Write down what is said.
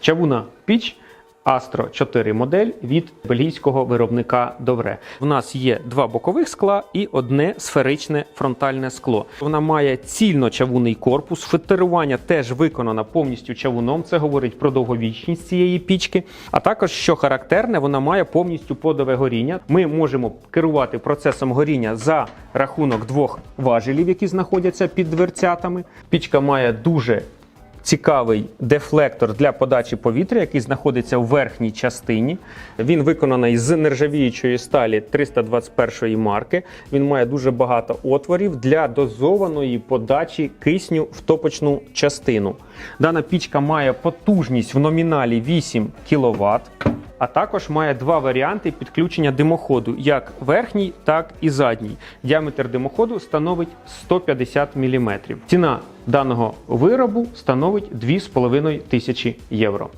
Чавуна піч Astro 4 модель від бельгійського виробника Довре. В нас є два бокових скла і одне сферичне фронтальне скло. Вона має цільно-чавунний корпус. Фетерування теж виконано повністю чавуном. Це говорить про довговічність цієї пічки. А також, що характерне, вона має повністю подове горіння. Ми можемо керувати процесом горіння за рахунок двох важелів, які знаходяться під дверцятами. Пічка має дуже цікавий дефлектор для подачі повітря, який знаходиться в верхній частині. Він виконаний з нержавіючої сталі 321 марки. Він має дуже багато отворів для дозованої подачі кисню в топочну частину. Дана пічка має потужність в номіналі 8 кВт. А також має два варіанти підключення димоходу, як верхній, так і задній. Діаметр димоходу становить 150 мм. Ціна даного виробу становить 2,5 тисячі євро.